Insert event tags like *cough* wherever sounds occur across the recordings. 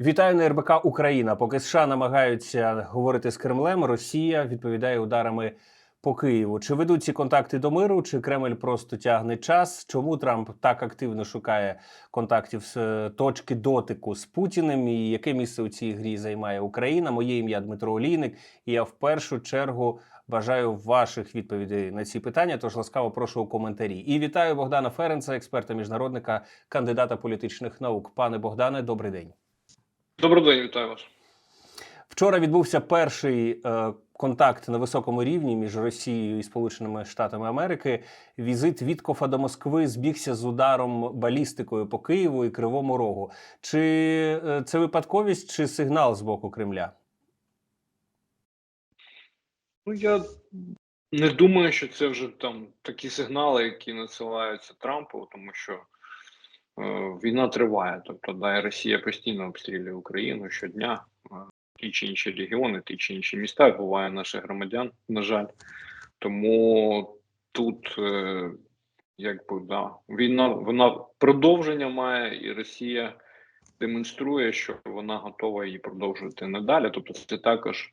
Вітаю на РБК Україна. Поки США намагаються говорити з Кремлем, Росія відповідає ударами по Києву. Чи ведуть ці контакти до миру, чи Кремль просто тягне час? Чому Трамп так активно шукає контактів з е, точки дотику з Путіним? І яке місце у цій грі займає Україна? Моє ім'я Дмитро Олійник. І я в першу чергу бажаю ваших відповідей на ці питання. Тож ласкаво прошу у коментарі. І вітаю Богдана Ференца, експерта міжнародника, кандидата політичних наук. Пане Богдане, добрий день. Добрий день, вітаю вас. Вчора відбувся перший е, контакт на високому рівні між Росією і Сполученими Штатами Америки. Візит Віткофа до Москви збігся з ударом балістикою по Києву і Кривому Рогу. Чи е, це випадковість, чи сигнал з боку Кремля? Ну я не думаю, що це вже там такі сигнали, які надсилаються Трампу, тому що війна триває. Тобто, да, Росія постійно обстрілює Україну щодня. Е, ті чи інші регіони, ті чи інші міста вбиває наших громадян, на жаль. Тому тут, е, якби да, війна вона продовження має, і Росія демонструє, що вона готова її продовжувати надалі. Тобто, це також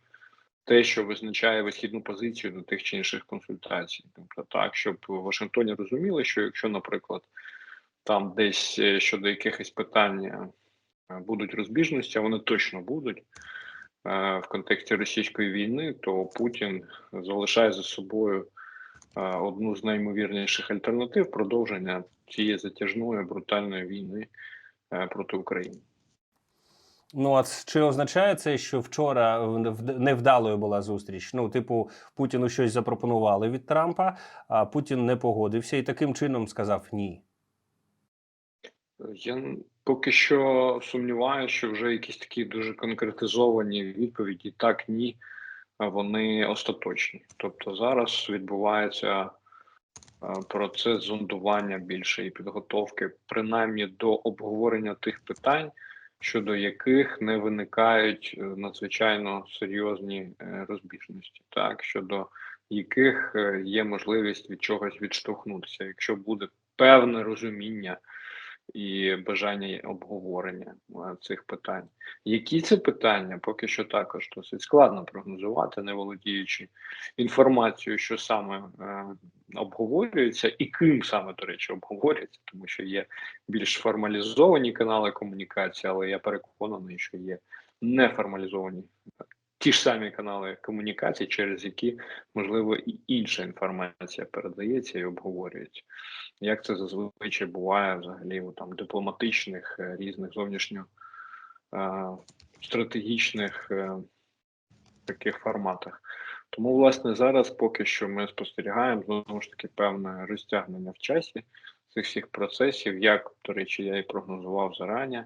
те, що визначає вихідну позицію до тих чи інших консультацій. Тобто, так, щоб в Вашингтоні розуміли, що якщо, наприклад, там десь е, щодо якихось питань е, будуть розбіжності, а вони точно будуть е, в контексті російської війни, то Путін залишає за собою одну з наймовірніших альтернатив продовження цієї затяжної брутальної війни проти України. Ну а чи означає це, що вчора невдалою була зустріч? Ну, типу, Путіну щось запропонували від Трампа, а Путін не погодився і таким чином сказав ні. Я поки що сумніваюся, що вже якісь такі дуже конкретизовані відповіді так, ні, вони остаточні. Тобто зараз відбувається е, процес зондування більше і підготовки, принаймні до обговорення тих питань, щодо яких не виникають е, надзвичайно серйозні е, розбіжності, так щодо яких є можливість від чогось відштовхнутися, якщо буде певне розуміння і бажання обговорення е, цих питань. Які це питання, поки що також досить складно прогнозувати, не володіючи інформацією, що саме е, обговорюється, і ким саме, до речі, обговорюється, тому що є більш формалізовані канали комунікації, але я переконаний, що є неформалізовані ті ж самі канали комунікації, через які можливо і інша інформація передається і обговорюється як це зазвичай буває взагалі у там дипломатичних е, різних зовнішньо е, стратегічних е, таких форматах. Тому, власне, зараз поки що ми спостерігаємо знову ж таки певне розтягнення в часі цих всіх процесів, як, до речі, я і прогнозував зарані,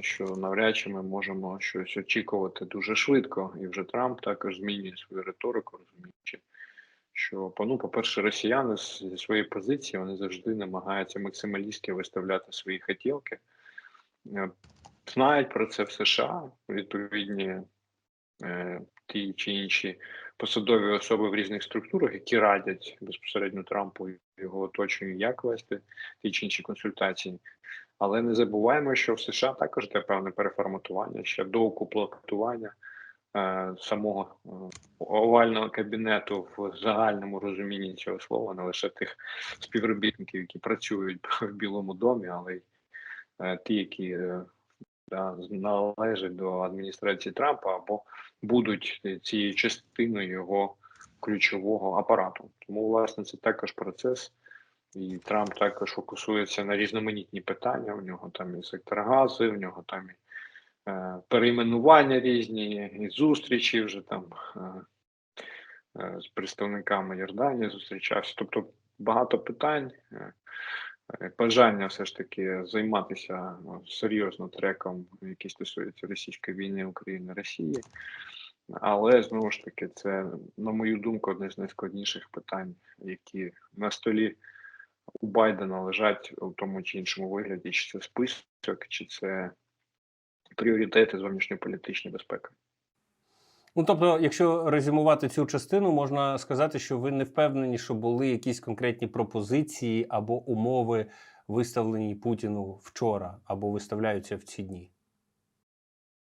що навряд чи ми можемо щось очікувати дуже швидко, і вже Трамп також змінює свою риторику, розуміючи, що ну, по-перше, росіяни зі своєї позиції вони завжди намагаються максималістськи виставляти свої хотілки. Е, Знають про це в США відповідні е, ті чи інші посадові особи в різних структурах, які радять безпосередньо Трампу його оточенню, як вести ті чи інші консультації. Але не забуваємо, що в США також йде певне переформатування ще до укомплектування е, самого е, овального кабінету в загальному розумінні цього слова, не лише тих співробітників, які працюють *laughs* в Білому домі, але й е, ті, які е, да, належать до адміністрації Трампа або будуть цією частиною його ключового апарату. Тому, власне, це також процес. І Трамп також фокусується на різноманітні питання. У нього там і сектор газу, у нього там і е, перейменування різні, і зустрічі вже там е, е, з представниками Йорданії зустрічався. Тобто багато питань, е, е, бажання все ж таки займатися ну, серйозно треком, який стосується російської війни України Росії. Але знову ж таки, це, на мою думку, одне з найскладніших питань, які на столі у Байдена лежать у тому чи іншому вигляді, чи це список, чи це пріоритети зовнішньополітичної безпеки. Ну, тобто, якщо резюмувати цю частину, можна сказати, що ви не впевнені, що були якісь конкретні пропозиції або умови, виставлені Путіну вчора, або виставляються в ці дні.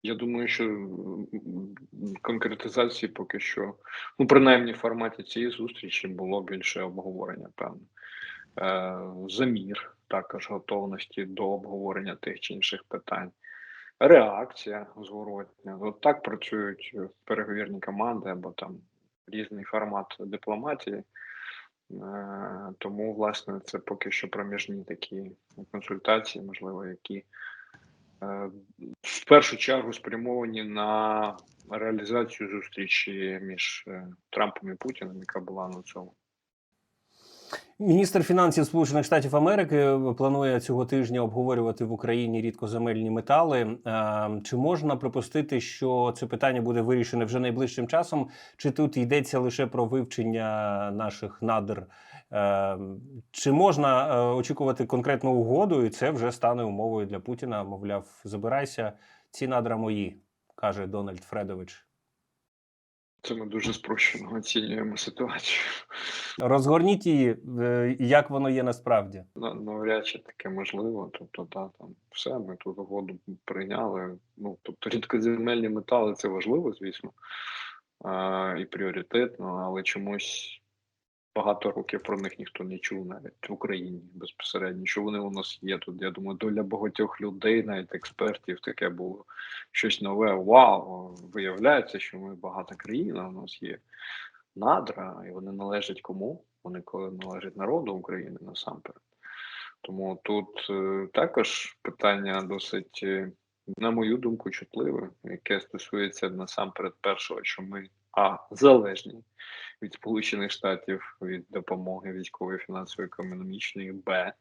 Я думаю, що конкретизації поки що, ну принаймні в форматі цієї зустрічі було більше обговорення, певно. Е, замір також готовності до обговорення тих чи інших питань. Реакція зворотня. От так працюють переговірні команди або там різний формат дипломатії. Е, Тому, власне, це поки що проміжні такі консультації, можливо, які е, в першу чергу спрямовані на реалізацію зустрічі між Трампом і Путіним, яка була на цьому. Міністр фінансів Сполучених Штатів Америки планує цього тижня обговорювати в Україні рідкоземельні метали. Е, Чи можна припустити, що це питання буде вирішене вже найближчим часом? Чи тут йдеться лише про вивчення наших надр? Е, Чи можна е, очікувати конкретну угоду, і це вже стане умовою для Путіна? Мовляв, забирайся, ці надра мої, каже Дональд Фредович. Це ми дуже спрощено оцінюємо ситуацію. Розгорніть її, е, як воно є насправді. На- Навряд чи таке можливо. Тобто, та там все, ми тут угоду прийняли. Ну тобто, рідкоземельні метали це важливо, звісно, а, і пріоритетно, але чомусь багато років про них ніхто не чув навіть в Україні безпосередньо. Що вони у нас є тут? Я думаю, доля багатьох людей, навіть експертів, таке було щось нове. Вау! Виявляється, що ми багата країна. У нас є надра, і вони належать кому? Вони коли належать народу України насамперед. Тому тут е, також питання досить, е, на мою думку, чутливе, яке стосується насамперед першого, що ми а залежні від Сполучених Штатів від допомоги військової, фінансової, економічної, б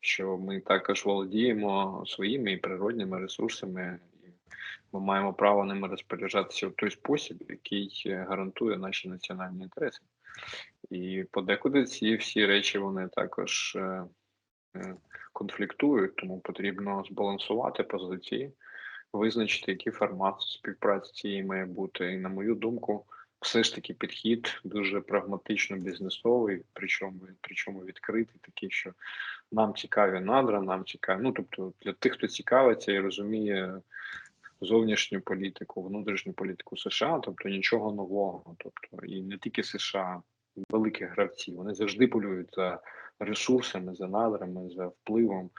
що ми також володіємо своїми і природніми ресурсами, і ми маємо право ними розпоряджатися в той спосіб, який гарантує наші національні інтереси. І подекуди ці всі речі вони також е, е, конфліктують, тому потрібно збалансувати позиції, визначити, який формат співпраці цієї має бути. І на мою думку, все ж таки підхід дуже прагматично бізнесовий, причому причому відкритий, такий, що нам цікаві надра, нам цікаві. Ну тобто для тих, хто цікавиться і розуміє зовнішню політику, внутрішню політику США, тобто нічого нового. Тобто, і не тільки США, великих гравців, вони завжди полюють за ресурсами, за надрами, за впливом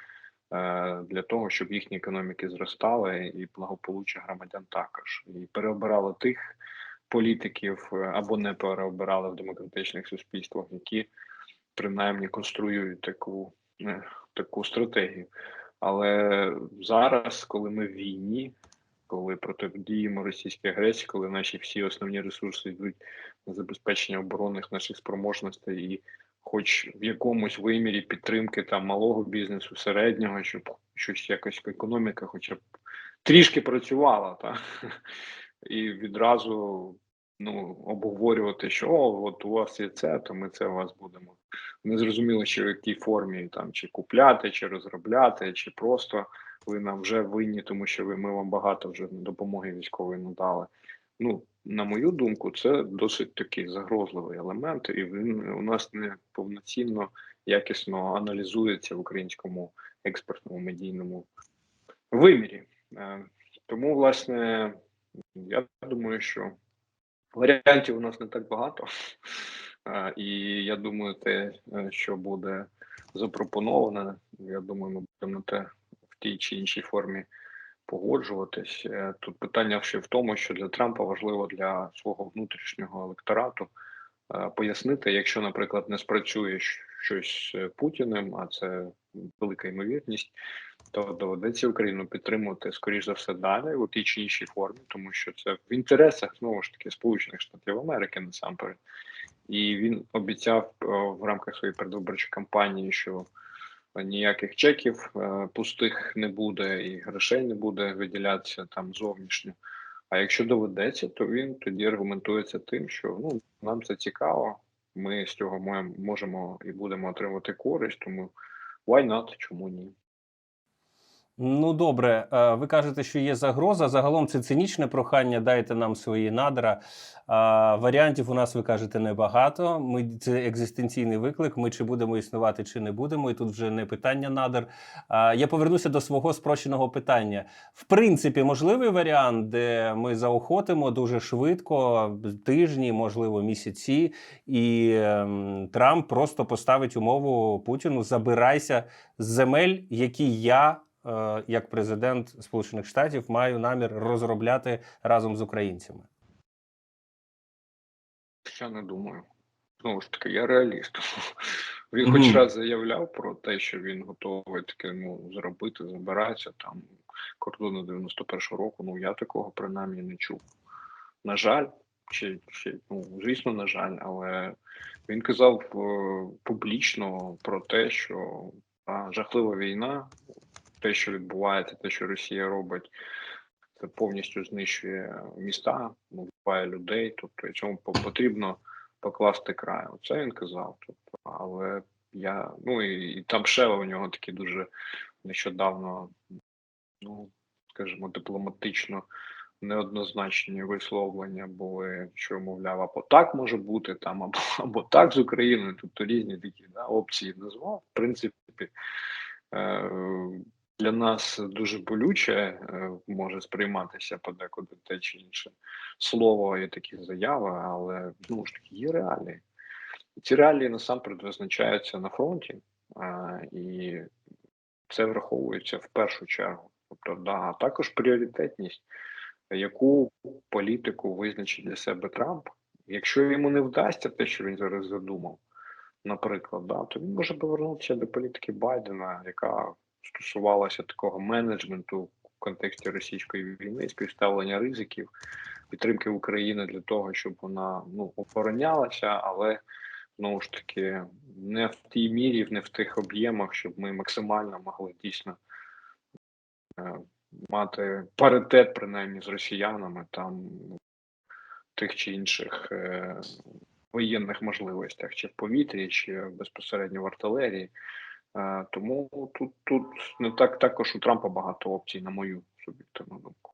для того, щоб їхні економіки зростали, і благополуччя громадян також. І переобирали тих політиків е, або не переобирали в демократичних суспільствах, які принаймні конструюють таку, е, таку стратегію. Але зараз, коли ми в війні, коли протидіємо російській агресії, коли наші всі основні ресурси йдуть на забезпечення оборонних наших спроможностей і хоч в якомусь вимірі підтримки там малого бізнесу, середнього, щоб щось якось економіка, хоча б трішки працювала, та *laughs* і відразу ну обговорювати, що о, от у вас є це, то ми це у вас будемо. Не зрозуміло, чи в якій формі там чи купляти, чи розробляти, чи просто ви нам вже винні, тому що ви ми вам багато вже допомоги військової надали. Ну, на мою думку, це досить такий загрозливий елемент, і він у нас не повноцінно якісно аналізується в українському експертному медійному вимірі. Е, Тому, власне, я думаю, що варіантів у нас не так багато. Е, І я думаю, те, е, що буде запропоноване, я думаю, ми будемо на те в тій чи іншій формі погоджуватись. Е, Тут питання ще в тому, що для Трампа важливо для свого внутрішнього електорату е, пояснити, якщо, наприклад, не спрацює щось з Путіним, а це велика ймовірність, то доведеться Україну підтримувати скоріш за все далі у тій чи іншій формі, тому що це в інтересах знову ж таки Сполучених Штатів Америки насамперед. І він обіцяв в рамках своєї передвиборчої кампанії, що ніяких чеків е, пустих не буде і грошей не буде виділятися там зовнішньо. А якщо доведеться, то він тоді аргументується тим, що ну нам це цікаво. Ми з цього можемо і будемо отримати користь, тому why not, чому ні? Ну добре, Е, ви кажете, що є загроза. Загалом це цинічне прохання. Дайте нам свої надра. А, Варіантів у нас ви кажете небагато. Ми це екзистенційний виклик. Ми чи будемо існувати, чи не будемо. І тут вже не питання надр. А, Я повернуся до свого спрощеного питання. В принципі, можливий варіант, де ми заохотимо дуже швидко, тижні, можливо, місяці, і ем, Трамп просто поставить умову Путіну: забирайся з земель, які я. Е, Як президент Сполучених Штатів маю намір розробляти разом з українцями. Я не думаю. Знову ж таки, я реаліст. *laughs* Він хоч раз заявляв про те, що він готовий таке ну, зробити, забирається там кордони 91-го року. Ну я такого принаймні не чув. На жаль, чи, чи ну, звісно, на жаль, але він казав е, публічно про те, що а, жахлива війна, те, що відбувається, те, що Росія робить, це повністю знищує міста, вбиває людей. Тобто цьому потрібно покласти край. Оце він казав. Тобто, але я ну і, і там ще у нього такі дуже нещодавно, ну скажімо, дипломатично неоднозначні висловлення були, що мовляв, або так може бути там, або, або так з Україною. Тобто різні такі да, опції назвав. В принципі, е, для нас дуже болюче е, може сприйматися подекуди те чи інше слово і такі заяви, але ну ж таки є реалії. Ці реалії насамперед визначаються на фронті, а, і це враховується в першу чергу. Тобто, а також пріоритетність, яку політику визначить для себе Трамп. Якщо йому не вдасться те, що він зараз задумав, наприклад, да, то він може повернутися до політики Байдена, яка стосувалася такого менеджменту в контексті російської війни, співставлення ризиків, підтримки України для того, щоб вона ну оборонялася, але знову ж таки не в тій мірі, не в тих об'ємах, щоб ми максимально могли дійсно е, мати паритет, принаймні з росіянами там тих чи інших е, воєнних можливостях, чи в повітрі, чи безпосередньо в артилерії. Е, тому тут, тут не так також у Трампа багато опцій, на мою суб'єктивну думку.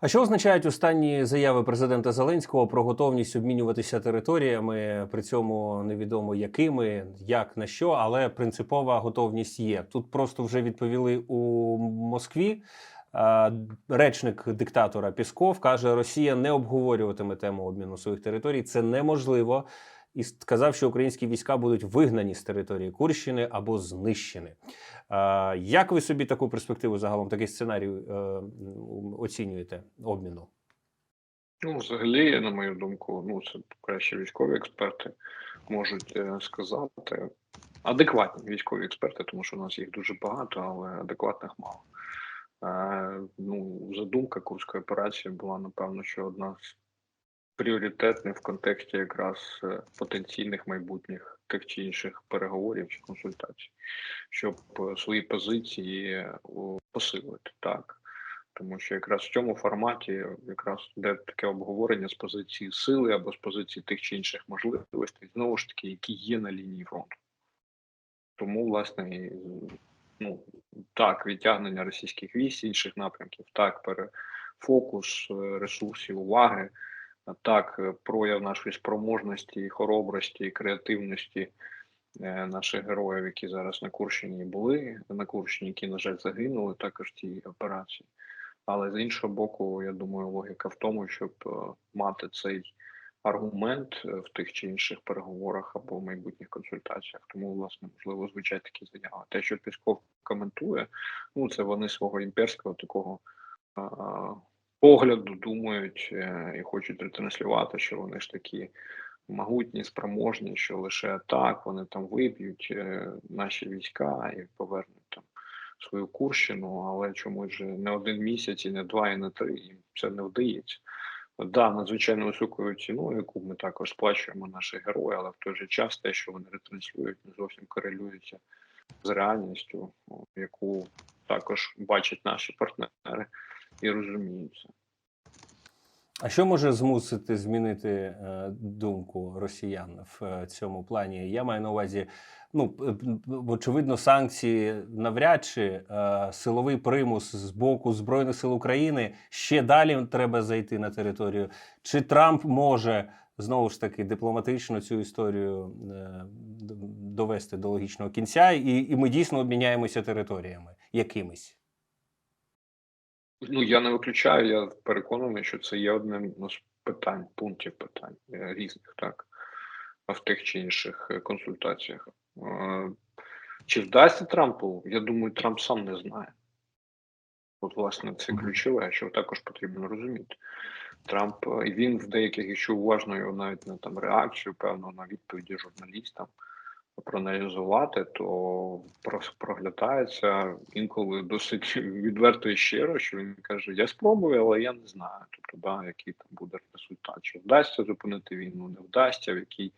А що означають останні заяви президента Зеленського про готовність обмінюватися територіями, при цьому невідомо якими, як на що, але принципова готовність є. Тут просто вже відповіли у Москві. Речник диктатора Пісков каже, Росія не обговорюватиме тему обміну своїх територій. Це неможливо. І сказав, що українські війська будуть вигнані з території Курщини або знищені. Як ви собі таку перспективу загалом, такий сценарій е, оцінюєте обміну? Ну, взагалі, на мою думку, ну це краще військові експерти можуть е, сказати. Адекватні військові експерти, тому що у нас їх дуже багато, але адекватних мало. Е, ну, задумка Курської операції була, напевно, що одна з пріоритетних в контексті якраз е, потенційних майбутніх тих чи інших переговорів чи консультацій, щоб е, свої позиції е, посилити так. Тому що якраз в цьому форматі якраз де таке обговорення з позиції сили або з позиції тих чи інших можливостей, знову ж таки, які є на лінії фронту. Тому, власне, ну так, відтягнення російських військ інших напрямків, так, перефокус ресурсів, уваги, так, е, прояв нашої спроможності, хоробрості, креативності е, наших героїв, які зараз на Курщині були, на Курщині, які, на жаль, загинули також в цій операції. Але з іншого боку, я думаю, логіка в тому, щоб е, мати цей аргумент в тих чи інших переговорах або майбутніх консультаціях. Тому, власне, можливо, звучать такі заяви. Те, що Пісков коментує, ну це вони свого імперського такого погляду думають е, і хочуть ретранслювати, що вони ж такі могутні, спроможні, що лише так вони там виб'ють е, наші війська і повернуть там свою Курщину, але чомусь же не один місяць, і не два, і не три їм це не вдається. Да, надзвичайно високою ціною, яку ми також сплачуємо наші герої, але в той же час те, що вони ретранслюють, не зовсім корелюється з реальністю, яку також бачать наші партнери і розуміють це. А що може змусити змінити е, думку росіян в е, цьому плані? Я маю на увазі, ну очевидно, санкції навряд чи е, силовий примус з боку Збройних сил України ще далі треба зайти на територію. Чи Трамп може знову ж таки дипломатично цю історію довести до логічного кінця, і, і ми дійсно обміняємося територіями якимись? Ну, я не виключаю, я переконаний, що це є одним ну, з питань, пунктів питань е, різних, так, в тих чи інших е, консультаціях. Е, Чи вдасться Трампу? Я думаю, Трамп сам не знає. От, власне, це ключове, що також потрібно розуміти. Трамп і він в деяких, якщо уважно його навіть на там реакцію, певно, на відповіді журналістам проаналізувати, то проглядається інколи досить відверто і щиро, що він каже: Я спробую, але я не знаю. Тобто, да, який там буде результат. Чи вдасться зупинити війну, не вдасться, в якій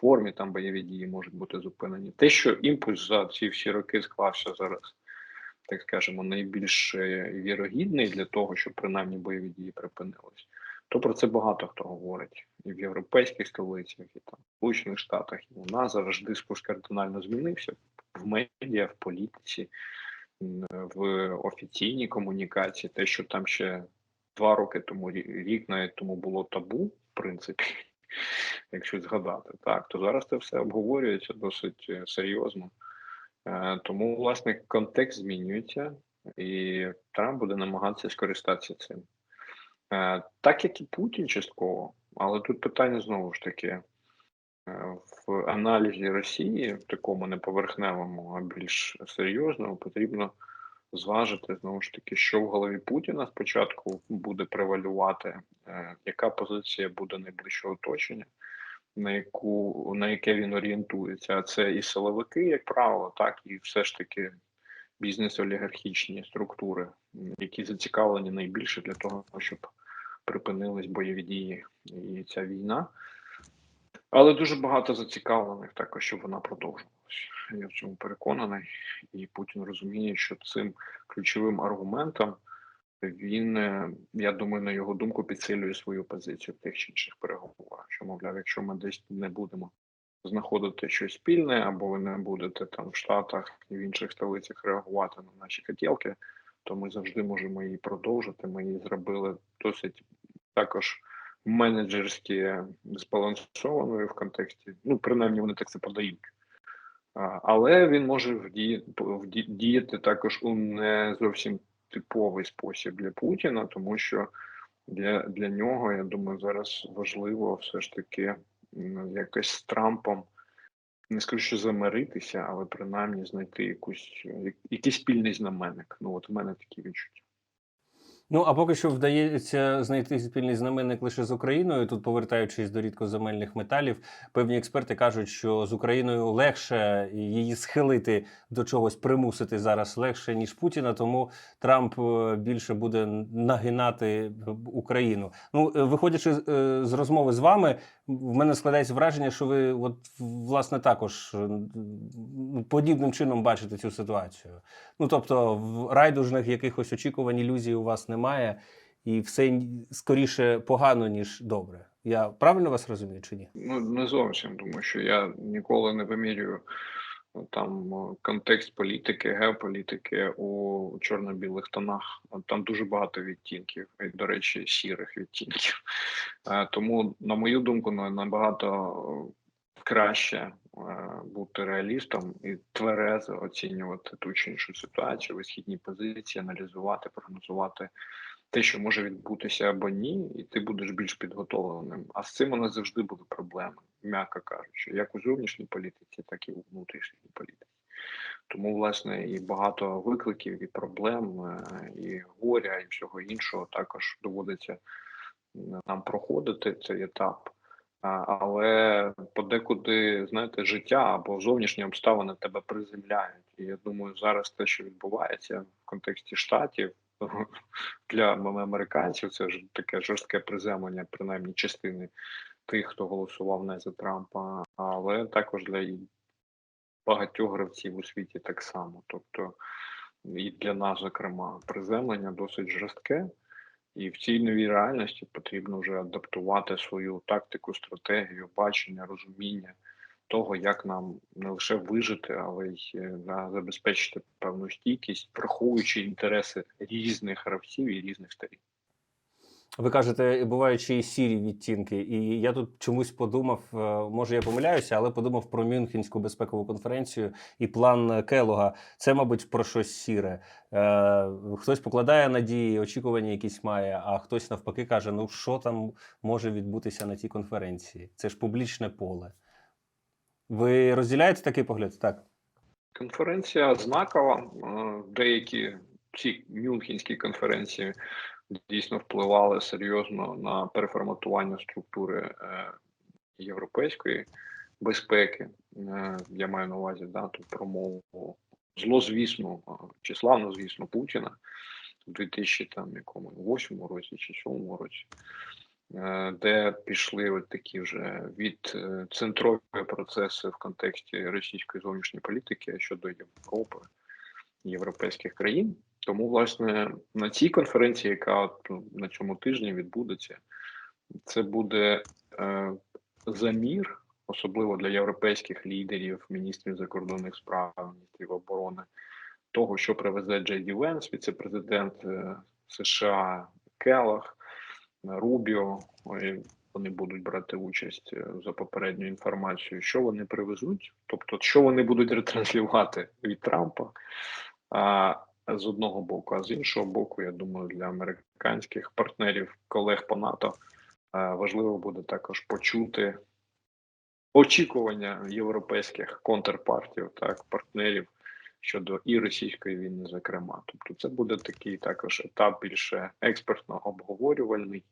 формі там бойові дії можуть бути зупинені. Те, що імпульс за ці всі роки склався зараз, так скажемо, найбільш е, вірогідний для того, щоб принаймні бойові дії припинились, то про це багато хто говорить і в європейських столицях, і там в Сполучених Штатах, і у нас зараз дискурс кардинально змінився в медіа, в політиці, в офіційній комунікації. Те, що там ще два роки тому, рік навіть тому було табу, в принципі, *laughs* якщо згадати, так то зараз це все обговорюється досить е, серйозно. Е, Тому, власне, контекст змінюється, і Трамп буде намагатися скористатися цим. Е, Так як і Путін частково, але тут питання знову ж таки е, в аналізі Росії, в такому не поверхневому, а більш серйозному, потрібно зважити знову ж таки, що в голові Путіна спочатку буде превалювати, е, яка позиція буде найближчого оточення, на яку на яке він орієнтується. А це і силовики, як правило, так і все ж таки бізнес-олігархічні структури, які зацікавлені найбільше для того, щоб припинились бойові дії і ця війна. Але дуже багато зацікавлених також, щоб вона продовжувалася. Я в цьому переконаний, і Путін розуміє, що цим ключовим аргументом він, е, я думаю, на його думку, підсилює свою позицію в тих чи інших переговорах. Що, мовляв, якщо ми десь не будемо знаходити щось спільне, або ви не будете там в Штатах і в інших столицях реагувати на наші хотілки, то ми завжди можемо її продовжити. Ми її зробили досить також менеджерськи збалансованою в контексті. Ну, принаймні, вони так це подають. Але він може вдіяти, вді- діяти також у не зовсім типовий спосіб для Путіна, тому що для, для нього, я думаю, зараз важливо все ж таки якось з Трампом не скажу, що замиритися, але принаймні знайти якусь якийсь спільний знаменник. Ну, от у мене такі відчуття. Ну а поки що вдається знайти спільний знаменник лише з Україною. Тут, повертаючись до рідкоземельних металів, певні експерти кажуть, що з Україною легше її схилити до чогось, примусити зараз легше ніж Путіна. Тому Трамп е, більше буде нагинати Україну. Ну, е, виходячи з- е, розмови з вами, в мене складається враження, що ви, от власне, також е, подібним чином бачите цю ситуацію. Ну тобто, в райдужних якихось очікувань ілюзій у вас немає, і все скоріше погано, ніж добре. Я правильно вас розумію чи ні? Ну, не зовсім, тому що я ніколи не вимірюю ну, там контекст політики, геополітики у чорно-білих тонах. Там дуже багато відтінків, і, до речі, сірих відтінків. Е, Тому, на мою думку, набагато краще бути реалістом і тверезо оцінювати ту чи іншу ситуацію, висхідні позиції, аналізувати, прогнозувати те, що може відбутися або ні, і ти будеш більш підготовленим. А з цим у нас завжди були проблеми, м'яко кажучи, як у зовнішній політиці, так і у внутрішній політиці. Тому, власне, і багато викликів, і проблем, е, і горя, і всього іншого також доводиться нам проходити цей етап. Але подекуди, знаєте, життя або зовнішні обставини тебе приземляють. І я думаю, зараз те, що відбувається в контексті штатів, *laughs* для американців, це ж таке жорстке приземлення, принаймні частини тих, хто голосував не за Трампа, але також для багатьох гравців у світі так само. Тобто і для нас, зокрема, приземлення досить жорстке. І в цій новій реальності потрібно вже адаптувати свою тактику, стратегію, бачення, розуміння того, як нам не лише вижити, але й е, забезпечити певну стійкість, враховуючи інтереси різних гравців і різних сторін. Ви кажете, бувають ще і сірі відтінки, і я тут чомусь подумав, е, може я помиляюся, але подумав про Мюнхенську безпекову конференцію і план Келога. Це, мабуть, про щось сіре. Е, хтось покладає надії, очікування якісь має, а хтось навпаки каже: ну що там може відбутися на тій конференції? Це ж публічне поле. Ви розділяєте такий погляд? Так. Конференція знакова. Е, Деякі ці мюнхенські конференції дійсно впливали серйозно на переформатування структури е, європейської безпеки. Е, Я маю на увазі да, тут промову злозвісну е, чи славнозвісно Путіна в 2008 році чи 2007 році. Де пішли от такі вже від центрові процеси в контексті російської зовнішньої політики щодо Європи, європейських країн. Тому, власне, на цій конференції, яка ну, на цьому тижні відбудеться, це буде е, замір, особливо для європейських лідерів, міністрів закордонних справ, міністрів оборони, того, що привезе Джей Ді Венс, віце-президент е, США Келах, Рубіо. Вони будуть брати участь е, за попередньою інформацією, що вони привезуть, тобто, що вони будуть ретранслювати від Трампа. А з одного боку, а з іншого боку, я думаю, для американських партнерів, колег по НАТО е, важливо буде також почути очікування європейських контрпартів, так, партнерів щодо і російської війни, зокрема. Тобто, це буде такий також етап більше експертно обговорювальний,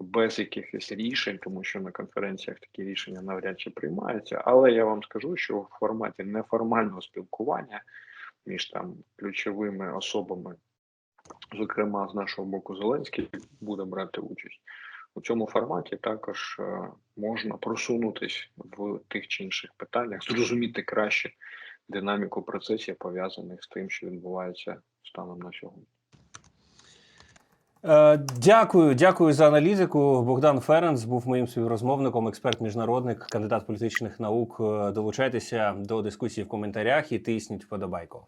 без якихось рішень, тому що на конференціях такі рішення навряд чи приймаються. Але я вам скажу, що в форматі неформального спілкування між там ключовими особами, зокрема з нашого боку, Зеленський буде брати участь. У цьому форматі також е, можна просунутись в тих чи інших питаннях, зрозуміти краще динаміку процесів, пов'язаних з тим, що відбувається станом на сьогодні. Е, Дякую, дякую за аналітику. Богдан Ференц був моїм співрозмовником, експерт міжнародник, кандидат політичних наук. Е, Долучайтеся до дискусії в коментарях і тисніть вподобайку.